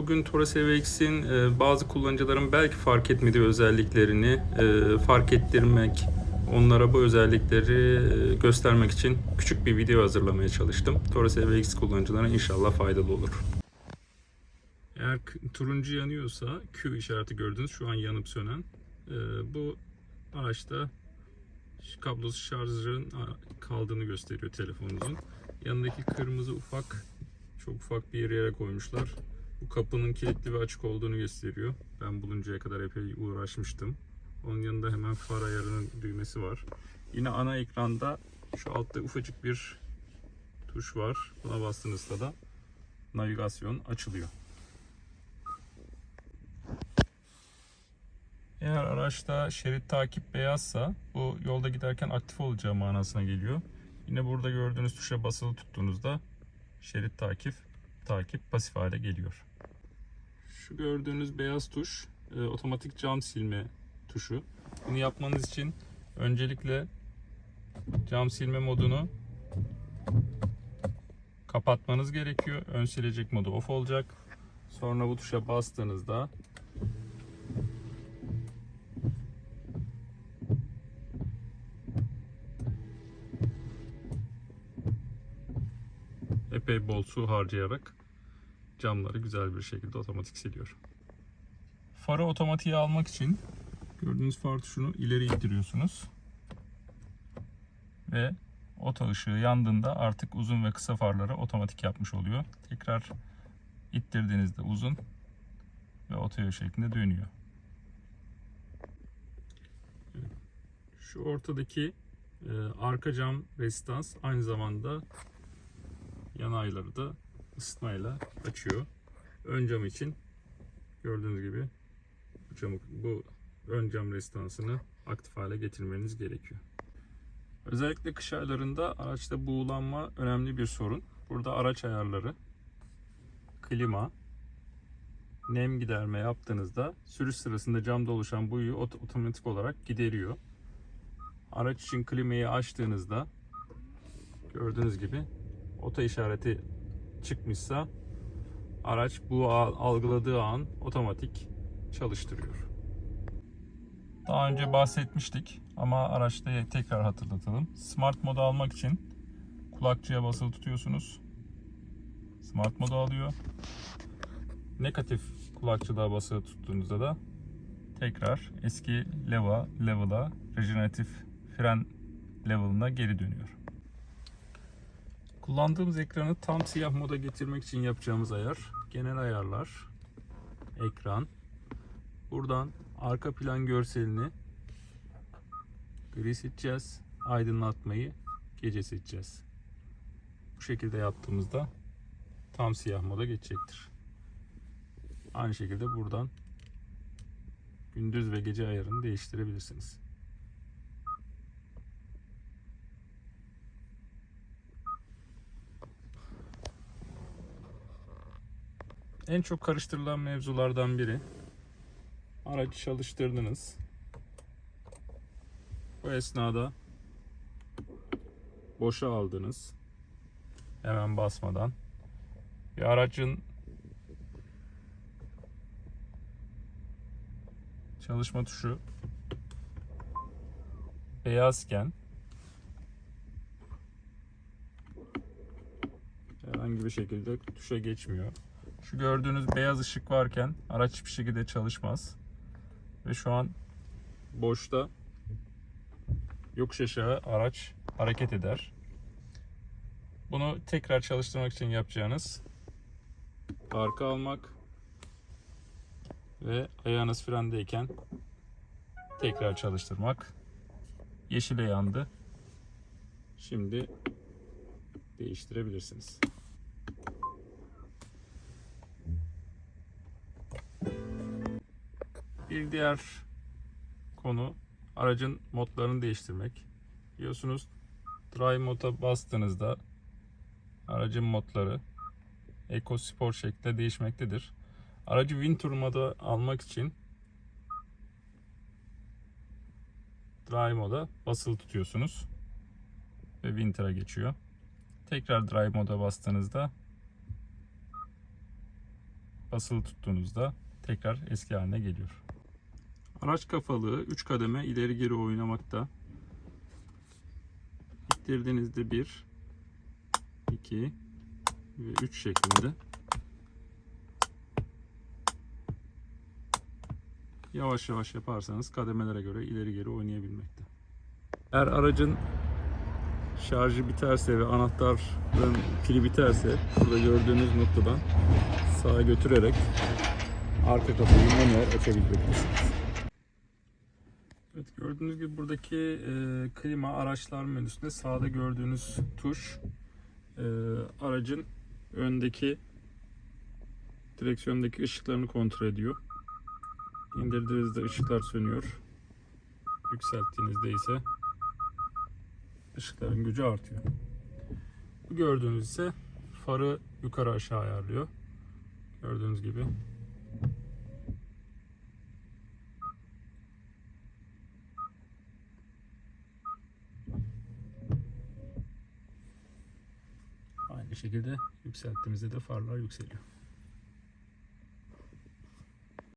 Bugün Taurus EVX'in e, bazı kullanıcıların belki fark etmediği özelliklerini e, fark ettirmek, onlara bu özellikleri e, göstermek için küçük bir video hazırlamaya çalıştım. Taurus EVX kullanıcılarına inşallah faydalı olur. Eğer turuncu yanıyorsa Q işareti gördünüz şu an yanıp sönen. bu araçta kablosuz şarjın kaldığını gösteriyor telefonunuzun. Yanındaki kırmızı ufak çok ufak bir yere koymuşlar. Bu kapının kilitli ve açık olduğunu gösteriyor. Ben buluncaya kadar epey uğraşmıştım. Onun yanında hemen far ayarının düğmesi var. Yine ana ekranda şu altta ufacık bir tuş var. Buna bastığınızda da navigasyon açılıyor. Eğer araçta şerit takip beyazsa bu yolda giderken aktif olacağı manasına geliyor. Yine burada gördüğünüz tuşa basılı tuttuğunuzda şerit takip takip pasif hale geliyor. Şu gördüğünüz beyaz tuş e, otomatik cam silme tuşu. Bunu yapmanız için öncelikle cam silme modunu kapatmanız gerekiyor. Ön silecek modu off olacak. Sonra bu tuşa bastığınızda epey bol su harcayarak camları güzel bir şekilde otomatik siliyor. Farı otomatiğe almak için gördüğünüz far tuşunu ileri ittiriyorsunuz. Ve oto ışığı yandığında artık uzun ve kısa farları otomatik yapmış oluyor. Tekrar ittirdiğinizde uzun ve oto şeklinde dönüyor. Şu ortadaki e, arka cam resistans aynı zamanda yanayları da ısıtmayla açıyor. Ön cam için gördüğünüz gibi bu, camı, bu ön cam resistansını aktif hale getirmeniz gerekiyor. Özellikle kış aylarında araçta buğulanma önemli bir sorun. Burada araç ayarları, klima, nem giderme yaptığınızda sürüş sırasında camda oluşan buyu ot- otomatik olarak gideriyor. Araç için klimayı açtığınızda gördüğünüz gibi oto işareti çıkmışsa araç bu al- algıladığı an otomatik çalıştırıyor. Daha önce bahsetmiştik ama araçta tekrar hatırlatalım. Smart modu almak için kulakçıya basılı tutuyorsunuz. Smart modu alıyor. Negatif kulakçılığa basılı tuttuğunuzda da tekrar eski leva, level'a, rejeneratif fren level'ına geri dönüyor. Kullandığımız ekranı tam siyah moda getirmek için yapacağımız ayar genel ayarlar, ekran. Buradan arka plan görselini gri seçeceğiz. Aydınlatmayı gece seçeceğiz. Bu şekilde yaptığımızda tam siyah moda geçecektir. Aynı şekilde buradan gündüz ve gece ayarını değiştirebilirsiniz. En çok karıştırılan mevzulardan biri aracı çalıştırdınız. Bu esnada boşa aldınız. Hemen basmadan. Bir aracın çalışma tuşu beyazken herhangi bir şekilde tuşa geçmiyor. Şu gördüğünüz beyaz ışık varken araç hiçbir şekilde çalışmaz. Ve şu an boşta yokuş aşağı araç hareket eder. Bunu tekrar çalıştırmak için yapacağınız arka almak ve ayağınız frendeyken tekrar çalıştırmak. Yeşile yandı. Şimdi değiştirebilirsiniz. Bir diğer konu aracın modlarını değiştirmek. Biliyorsunuz Drive moda bastığınızda aracın modları Eco Sport şeklinde değişmektedir. Aracı Winter moda almak için Drive moda basılı tutuyorsunuz ve Winter'a geçiyor. Tekrar Drive moda bastığınızda basılı tuttuğunuzda tekrar eski haline geliyor. Araç kafalığı 3 kademe ileri geri oynamakta. İttirdiğinizde 1, 2 ve 3 şeklinde. Yavaş yavaş yaparsanız kademelere göre ileri geri oynayabilmekte. Eğer aracın şarjı biterse ve anahtarın pili biterse burada gördüğünüz noktadan sağa götürerek arka kapıyı manuel açabilmektesiniz. Evet gördüğünüz gibi buradaki e, klima araçlar menüsünde sağda gördüğünüz tuş e, aracın öndeki direksiyondaki ışıklarını kontrol ediyor. İndirdiğinizde ışıklar sönüyor. Yükselttiğinizde ise ışıkların gücü artıyor. Bu gördüğünüz ise farı yukarı aşağı ayarlıyor. Gördüğünüz gibi. Aynı şekilde yükselttiğimizde de farlar yükseliyor.